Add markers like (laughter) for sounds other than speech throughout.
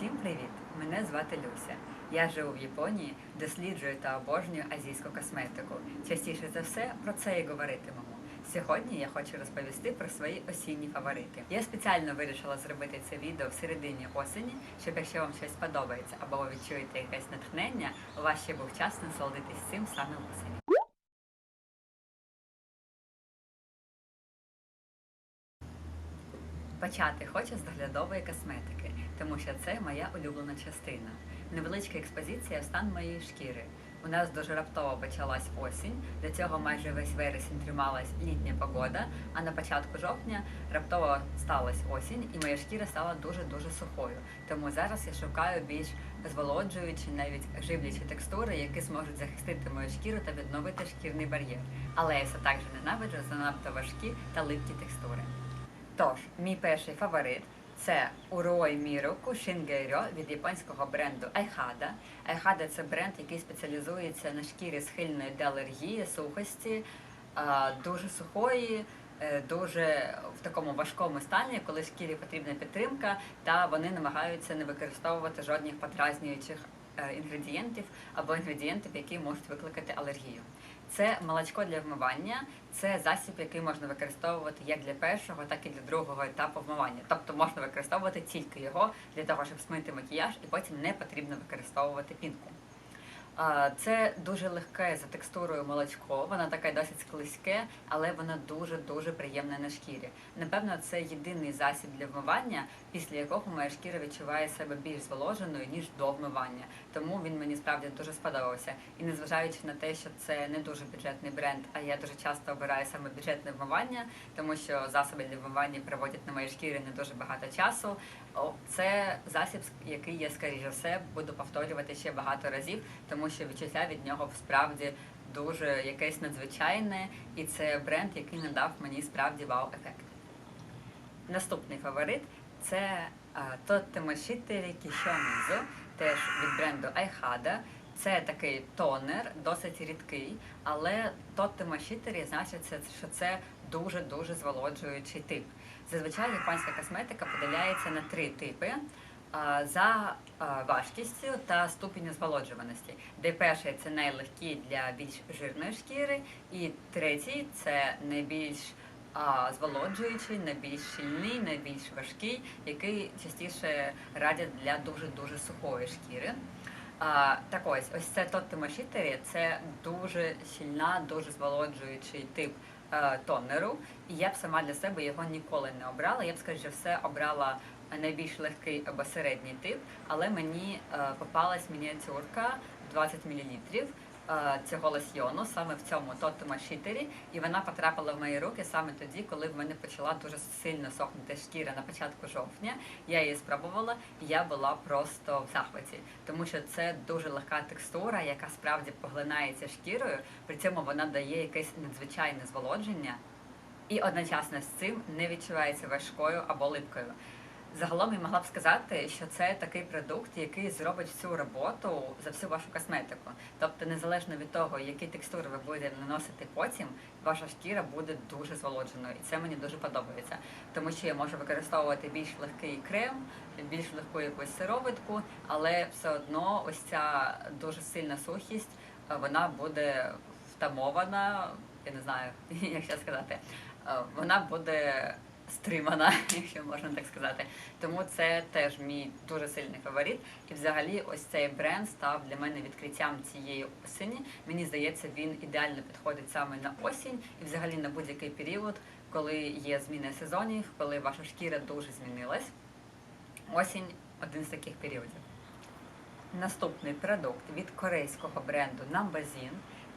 Всім привіт! Мене звати Люся. Я живу в Японії, досліджую та обожнюю азійську косметику. Частіше за все про це і говоритимемо. Сьогодні я хочу розповісти про свої осінні фаворити. Я спеціально вирішила зробити це відео в середині осені, щоб якщо вам щось подобається або ви відчуєте якесь натхнення, у вас ще був час насолодитись цим саме осені. Почати хочу з доглядової косметики, тому що це моя улюблена частина. Невеличка експозиція в стан моєї шкіри. У нас дуже раптово почалась осінь. До цього майже весь вересень трималась літня погода. А на початку жовтня раптово сталася осінь, і моя шкіра стала дуже дуже сухою. Тому зараз я шукаю більш зволоджуючі, навіть живлячі текстури, які зможуть захистити мою шкіру та відновити шкірний бар'єр. Але я все так же ненавиджу занадто важкі та липкі текстури. Тож, мій перший фаворит це Урой Міроку Шінгейрьо від японського бренду Айхада. Айхада це бренд, який спеціалізується на шкірі схильної до алергії, сухості, дуже сухої. е, Дуже в такому важкому стані, коли шкірі потрібна підтримка, та вони намагаються не використовувати жодних подразнюючих е, інгредієнтів або інгредієнтів, які можуть викликати алергію. Це молочко для вмивання, це засіб, який можна використовувати як для першого, так і для другого етапу вмивання. Тобто можна використовувати тільки його для того, щоб смити макіяж, і потім не потрібно використовувати пінку. Це дуже легке за текстурою молочко, воно таке досить склизьке, але воно дуже дуже приємне на шкірі. Напевно, це єдиний засіб для вмивання, після якого моя шкіра відчуває себе більш зволоженою ніж до вмивання. Тому він мені справді дуже сподобався. І незважаючи на те, що це не дуже бюджетний бренд, а я дуже часто обираю саме бюджетне вмивання, тому що засоби для вмивання проводять на моїй шкірі не дуже багато часу. Це засіб, який я скоріше все буду повторювати ще багато разів, тому що відчуття від нього справді дуже якесь надзвичайне, і це бренд, який надав мені справді вау-ефект. Наступний фаворит це Тотемошітері Кішомізу, теж від бренду Айхада. Це такий тонер, досить рідкий, але Тотемошітері значить, це- що це дуже-дуже зволоджуючий тип. Зазвичай японська косметика поділяється на три типи за важкістю та ступеню зволоджуваності, де перший це найлегкий для більш жирної шкіри, і третій це найбільш зволоджуючий, найбільш щільний, найбільш важкий, який частіше радять для дуже дуже сухої шкіри. Так ось, ось це Тотемошітері, це дуже щільна, дуже зволоджуючий тип тонеру. І я б сама для себе його ніколи не обрала. Я б, скоріше все, обрала найбільш легкий або середній тип, але мені е, попалась мініатюрка 20 мл е, цього лосьйону саме в цьому Тотема Шітері, і вона потрапила в мої руки саме тоді, коли в мене почала дуже сильно сохнути шкіра на початку жовтня. Я її спробувала, і я була просто в захваті, тому що це дуже легка текстура, яка справді поглинається шкірою. При цьому вона дає якесь надзвичайне зволодження, і одночасно з цим не відчувається важкою або липкою. Загалом я могла б сказати, що це такий продукт, який зробить всю роботу за всю вашу косметику. Тобто, незалежно від того, які текстури ви будете наносити потім, ваша шкіра буде дуже зволодженою, і це мені дуже подобається, тому що я можу використовувати більш легкий крем, більш легку якусь сироватку, але все одно ось ця дуже сильна сухість, е, вона буде втамована. Я не знаю, (laughs) як ще сказати, Е, вона буде стримана, (laughs) якщо можна так сказати. Тому це теж мій дуже сильний фаворит. І взагалі, ось цей бренд став для мене відкриттям цієї осені. Мені здається, він ідеально підходить саме на осінь і взагалі на будь-який період, коли є зміна сезонів, коли ваша шкіра дуже змінилась. Осінь один з таких періодів. Наступний продукт від корейського бренду Nambazin.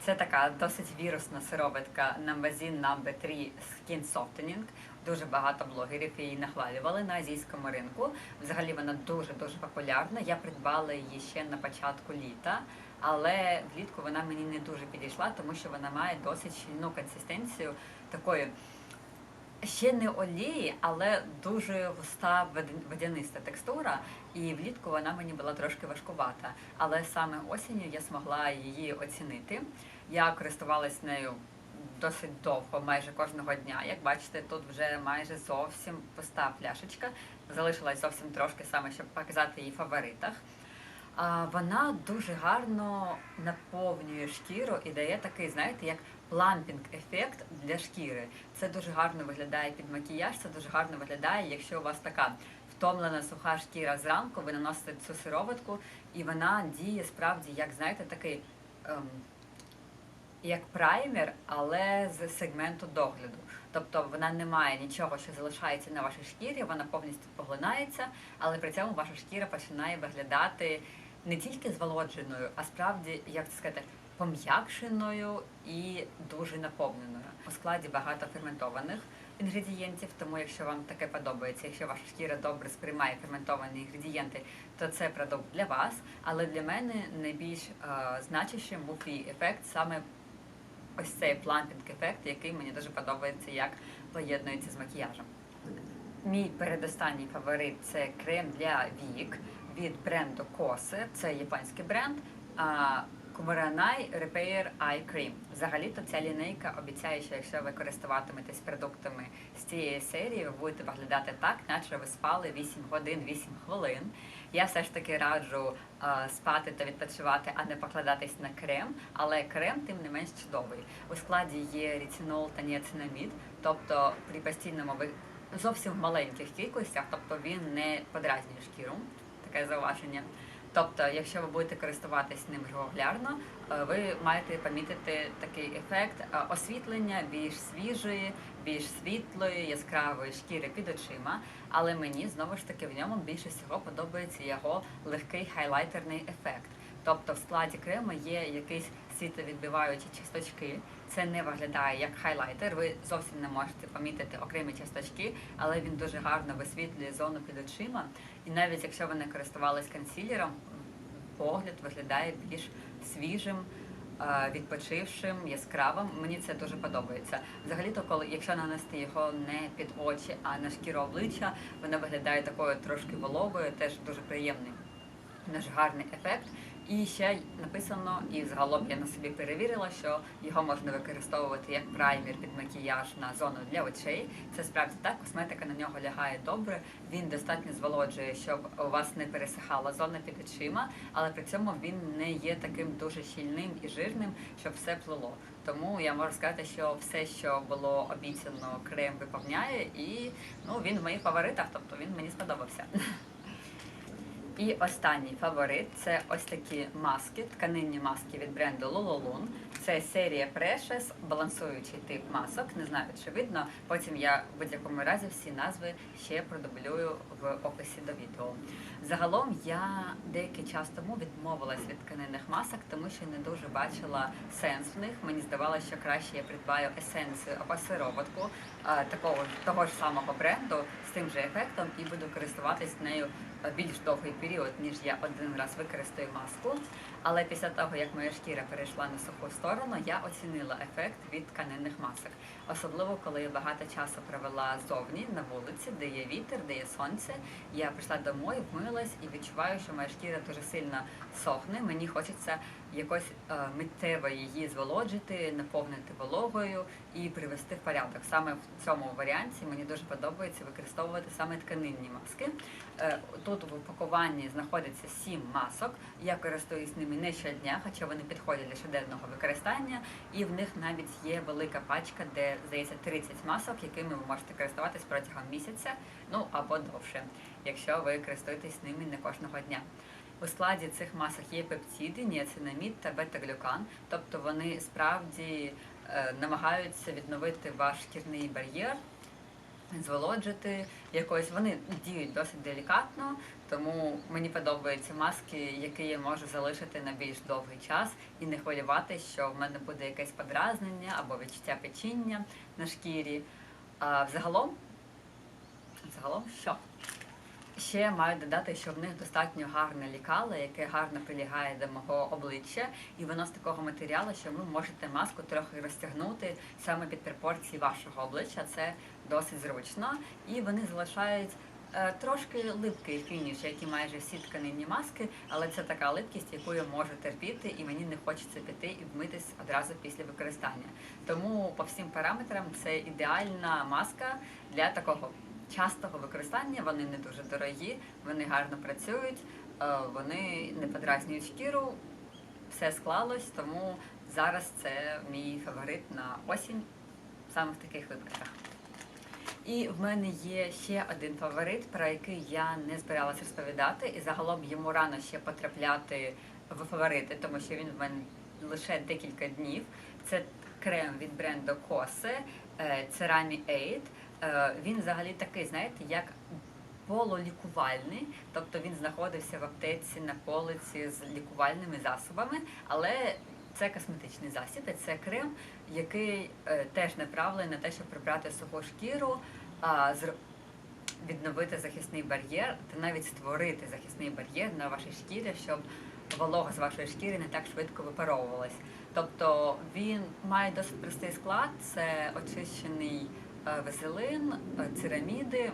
Це така досить вірусна сироватка Nambazin Number 3 Skin Softening. Дуже багато блогерів її нахвалювали на азійському ринку. Взагалі вона дуже дуже популярна. Я придбала її ще на початку літа, але влітку вона мені не дуже підійшла, тому що вона має досить щільну консистенцію такої. Ще не олії, але дуже густа водяниста текстура, і влітку вона мені була трошки важкувата. Але саме осінню я змогла її оцінити. Я користувалась нею досить довго, майже кожного дня. Як бачите, тут вже майже зовсім пуста пляшечка. залишилась зовсім трошки саме, щоб показати її в фаворитах. Вона дуже гарно наповнює шкіру і дає такий, знаєте, як плампінг ефект для шкіри. Це дуже гарно виглядає під макіяж, це дуже гарно виглядає, якщо у вас така втомлена суха шкіра зранку, ви наносите цю сироватку, і вона діє справді, як знаєте, такий. Ем, як праймер, але з сегменту догляду. Тобто вона не має нічого, що залишається на вашій шкірі, вона повністю поглинається, але при цьому ваша шкіра починає виглядати не тільки зволодженою, а справді, як це сказати, пом'якшеною і дуже наповненою. У складі багато ферментованих інгредієнтів, тому якщо вам таке подобається, якщо ваша шкіра добре сприймає ферментовані інгредієнти, то це продукт для вас. Але для мене найбільш е, значущим був ефект саме ось цей плампінг ефект, який мені дуже подобається, як поєднується з макіяжем. Мій передостанній фаворит це крем для вік від бренду Kose. Це японський бренд. Kumaranai Repair Eye Cream. Взагалі-то ця лінейка обіцяє, що якщо ви користуватиметесь продуктами з цієї серії, ви будете виглядати так, наче ви спали 8 годин 8 хвилин. Я все ж таки раджу е, спати та відпочивати, а не покладатись на крем. Але крем тим не менш чудовий. У складі є рітинол та ніацинамід, тобто при постійному ви зовсім в маленьких кількостях, тобто він не подразнює шкіру. Таке зауваження. Тобто, якщо ви будете користуватись ним регулярно, е, ви маєте помітити такий ефект е, освітлення більш свіжої, більш світлої, яскравої шкіри під очима. Але мені знову ж таки в ньому більше всього подобається його легкий хайлайтерний ефект. Тобто в складі крему є якісь світловідбиваючі часточки. Це не виглядає як хайлайтер. Ви зовсім не можете помітити окремі часточки, але він дуже гарно висвітлює зону під очима. І навіть якщо ви не користувались консілером, погляд виглядає більш свіжим. е, Відпочившим, яскравим, мені це дуже подобається. Взагалі-то, коли якщо нанести його не під очі, а на шкіру обличчя, вона виглядає такою трошки вологою, теж дуже приємний, наш гарний ефект. І ще написано, і загалом я на собі перевірила, що його можна використовувати як праймер під макіяж на зону для очей. Це справді так, косметика на нього лягає добре. Він достатньо зволоджує, щоб у вас не пересихала зона під очима, але при цьому він не є таким дуже щільним і жирним, щоб все плило. Тому я можу сказати, що все, що було обіцяно, крем виповняє, і ну він в моїх фаворитах, тобто він мені сподобався. І останній фаворит це ось такі маски, тканинні маски від бренду Lululun. Це серія Precious, балансуючий тип масок. Не знаю, чи видно. Потім я в будь-якому разі всі назви ще продублюю в описі до відео. Загалом я деякий час тому відмовилась від тканинних масок, тому що не дуже бачила сенс в них. Мені здавалося, що краще я придбаю есенцію або сироватку такого ж того ж самого бренду з тим же ефектом і буду користуватись нею е, більш довгий період, ніж я один раз використаю маску. Але після того, як моя шкіра перейшла на суху сторону, я оцінила ефект від тканинних масок. Особливо, коли я багато часу провела зовні на вулиці, де є вітер, де є сонце. Я прийшла домой, вмилась і відчуваю, що моя шкіра дуже сильно сохне. Мені хочеться якось е, миттєво її зволоджити, наповнити вологою і привести в порядок. Саме в цьому варіанті мені дуже подобається використовувати саме тканинні маски. Е, Тут в упакуванні знаходиться сім масок. Я користуюсь ними не щодня, хоча вони підходять для щоденного використання, і в них навіть є велика пачка, де здається 30 масок, якими ви можете користуватись протягом місяця, ну або довше, якщо ви користуєтесь ними не кожного дня. У складі цих масок є пептиди, ніацинамід та бета-глюкан, тобто вони справді е, намагаються відновити ваш шкірний бар'єр, зволоджити якось. Вони діють досить делікатно, тому мені подобаються маски, які я можу залишити на більш довгий час і не хвилювати, що в мене буде якесь подразнення або відчуття печіння на шкірі. А взагалом, взагалом що? Ще маю додати, що в них достатньо гарне лікало, яке гарно прилягає до мого обличчя, і воно з такого матеріалу, що ви можете маску трохи розтягнути саме під пропорції вашого обличчя. Це досить зручно, і вони залишають е, трошки липкий фініш, як і майже всі тканинні маски, але це така липкість, яку я можу терпіти, і мені не хочеться піти і вмитись одразу після використання. Тому по всім параметрам це ідеальна маска для такого частого використання, вони не дуже дорогі, вони гарно працюють, е, вони не подразнюють шкіру. Все склалось, тому зараз це мій фаворит на осінь, саме в таких випадках. І в мене є ще один фаворит, про який я не збиралася розповідати, і загалом йому рано ще потрапляти в фаворити, тому що він в мене лише декілька днів. Це крем від бренду Косе Cerami 8. Він взагалі такий, знаєте, як полулікувальний, тобто він знаходився в аптеці на полиці з лікувальними засобами, але це косметичний засіб, це крем, який е, теж направлений на те, щоб прибрати суху шкіру, відновити захисний бар'єр та навіть створити захисний бар'єр на вашій шкірі, щоб волога з вашої шкіри не так швидко випаровувалась. Тобто він має досить простий склад: це очищений е, вазелин, е, цераміди,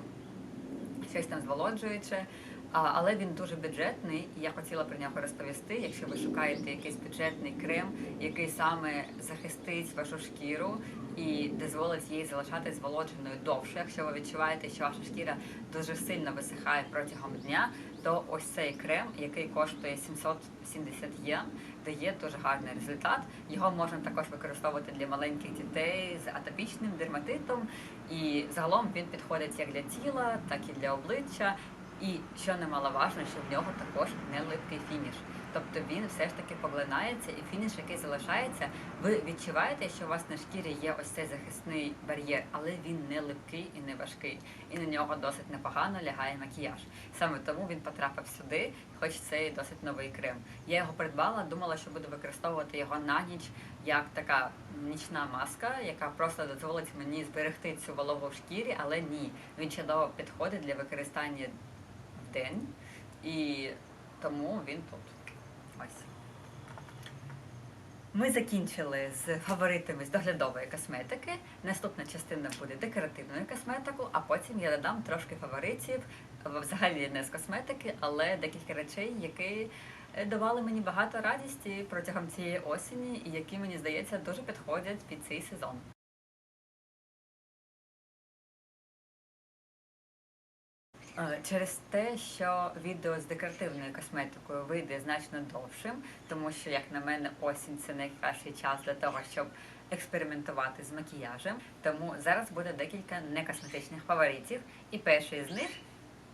щось там зволоджуюче. Але він дуже бюджетний, і я хотіла про нього розповісти. Якщо ви шукаєте якийсь бюджетний крем, який саме захистить вашу шкіру і дозволить їй залишатись зволодженою довше. Якщо ви відчуваєте, що ваша шкіра дуже сильно висихає протягом дня, то ось цей крем, який коштує 770 єн, дає дуже гарний результат. Його можна також використовувати для маленьких дітей з атопічним дерматитом, і загалом він підходить як для тіла, так і для обличчя. І що немаловажно, що в нього також не липкий фініш. Тобто він все ж таки поглинається, і фініш, який залишається, ви відчуваєте, що у вас на шкірі є ось цей захисний бар'єр, але він не липкий і не важкий. І на нього досить непогано лягає макіяж. Саме тому він потрапив сюди, хоч це і досить новий крем. Я його придбала, думала, що буду використовувати його на ніч як така нічна маска, яка просто дозволить мені зберегти цю вологу в шкірі, але ні, він чудово підходить для використання в день, і тому він тут. Ми закінчили з фаворитами з доглядової косметики. Наступна частина буде декоративною косметикою, а потім я додам трошки фаворитів, взагалі не з косметики, але декілька речей, які давали мені багато радісті протягом цієї осені, і які мені здається дуже підходять під цей сезон. Через те, що відео з декоративною косметикою вийде значно довшим, тому що, як на мене, осінь це найкращий час для того, щоб експериментувати з макіяжем. Тому зараз буде декілька некосметичних фаворитів. І перший з них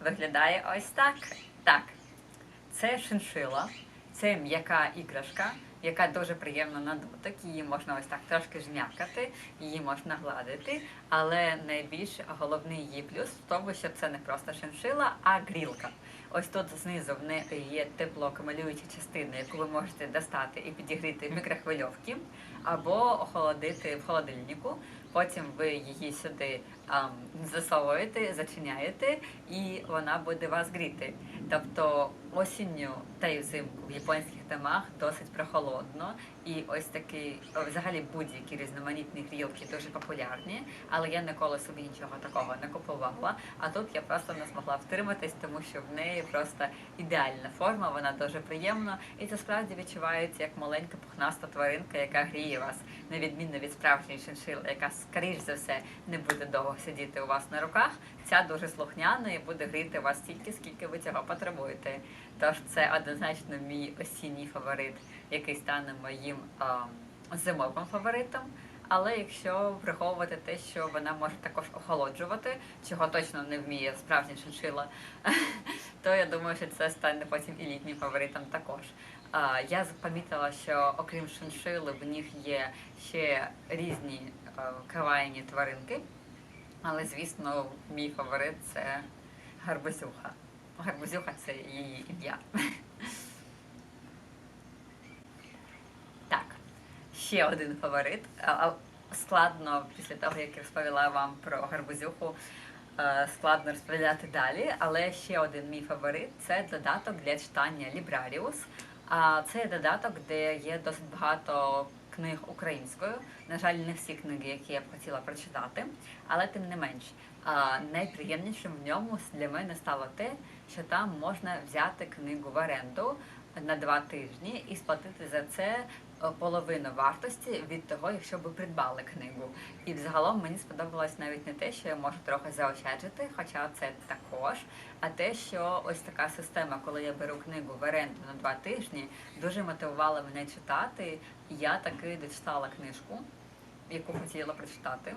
виглядає ось так. Так, це шиншила, це м'яка іграшка, яка дуже приємна на дотик. Її можна ось так трошки жмякати, її можна гладити. Але найбільш головний її плюс в тому, що це не просто шиншила, а грілка. Ось тут знизу в неї є теплоакумулююча частина, яку ви можете достати і підігріти в мікрохвильовці або охолодити в холодильнику. Потім ви її сюди засовуєте, зачиняєте, і вона буде вас гріти. Тобто осінню та й взимку в японських домах досить прохолодно, і ось такі взагалі будь-які різноманітні грілки дуже популярні, але я ніколи собі нічого такого не купувала. А тут я просто не змогла втриматись, тому що в неї просто ідеальна форма, вона дуже приємна, і це справді відчувається як маленька пухнаста тваринка, яка гріє вас, на відміну від справжньої шиншили, яка скоріш за все не буде довго сидіти у вас на руках. Ця дуже слухняна і буде гріти вас стільки, скільки ви цього потребуєте. Тож це однозначно мій осінній фаворит, який стане моїм а, зимовим фаворитом. Але якщо враховувати те, що вона може також охолоджувати, чого точно не вміє справжня шиншила, (laughs) то я думаю, що це стане потім і літнім фаворитом також. Я помітила, що окрім шиншили, в них є ще різні е, кавайні тваринки. Але, звісно, мій фаворит це гарбузюха. Гарбузюха це її ім'я. Так, ще один фаворит. Складно після того, як я розповіла вам про гарбузюху, е, складно розповідати далі. Але ще один мій фаворит це додаток для читання Librarius. Це додаток, де є досить багато книг українською. На жаль, не всі книги, які я б хотіла прочитати, але тим не менш. Найприємнішим в ньому для мене стало те, що там можна взяти книгу в оренду на два тижні і сплатити за це е, половину вартості від того, якщо ви придбали книгу. І взагалом мені сподобалось навіть не те, що я можу трохи заощаджити, хоча це також, а те, що ось така система, коли я беру книгу в оренду на два тижні, дуже мотивувала мене читати. Я таки дочитала книжку, яку хотіла прочитати.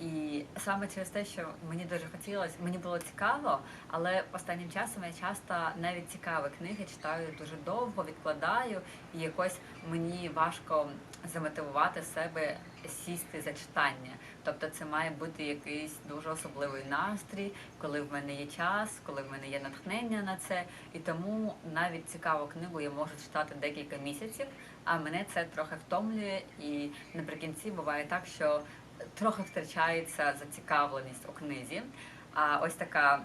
І саме через те, що мені дуже хотілося, мені було цікаво, але останнім часом я часто навіть цікаві книги читаю дуже довго, відкладаю, і якось мені важко замотивувати себе сісти за читання. Тобто це має бути якийсь дуже особливий настрій, коли в мене є час, коли в мене є натхнення на це. І тому навіть цікаву книгу я можу читати декілька місяців, а мене це трохи втомлює. І наприкінці буває так, що трохи втрачається зацікавленість у книзі. А ось така.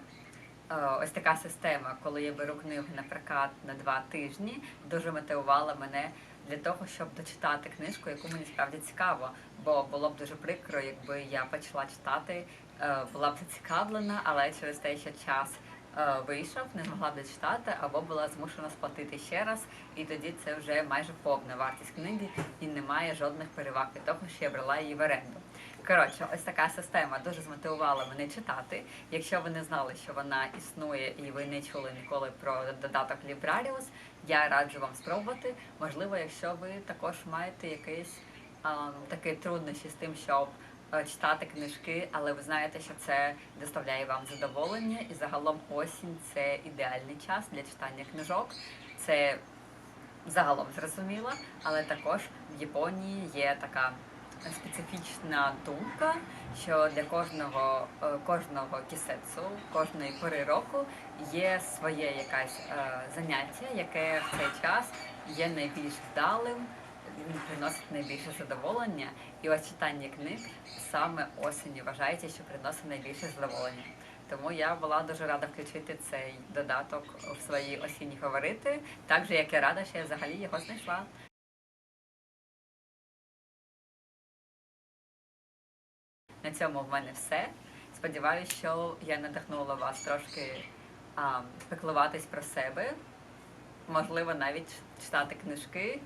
е, Ось така система, коли я беру книгу на прокат на два тижні, дуже мотивувала мене для того, щоб дочитати книжку, яку мені справді цікаво. Бо було б дуже прикро, якби я почала читати, е, була б зацікавлена, але через те, що час е, вийшов, не змогла дочитати, або була змушена сплатити ще раз, і тоді це вже майже повна вартість книги і немає жодних переваг від того, що я брала її в оренду. Коротше, ось така система дуже змотивувала мене читати. Якщо ви не знали, що вона існує, і ви не чули ніколи про додаток Librarius, я раджу вам спробувати. Можливо, якщо ви також маєте якісь ам, такі труднощі з тим, щоб е, читати книжки, але ви знаєте, що це доставляє вам задоволення, і загалом осінь це ідеальний час для читання книжок. Це загалом зрозуміло, але також в Японії є така специфічна думка, що для кожного е, кожного кісецу, кожної пори року є своє якесь е, заняття, яке в цей час є найбільш вдалим, приносить найбільше задоволення. І ось читання книг саме осені вважається, що приносить найбільше задоволення. Тому я була дуже рада включити цей додаток в свої осінні фаворити, так же як я рада, що я взагалі його знайшла. На цьому в мене все. Сподіваюся, що я надихнула вас трошки а, піклуватись про себе, можливо, навіть читати книжки,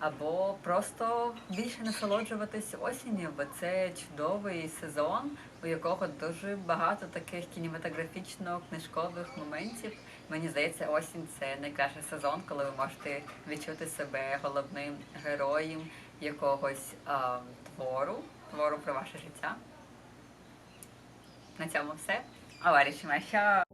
або просто більше насолоджуватись осінню, бо це чудовий сезон, у якого дуже багато таких кінематографічно-книжкових моментів. Мені здається, осінь це найкращий сезон, коли ви можете відчути себе головним героєм якогось а, твору, твору про ваше життя. На цьому все. Аваріші, що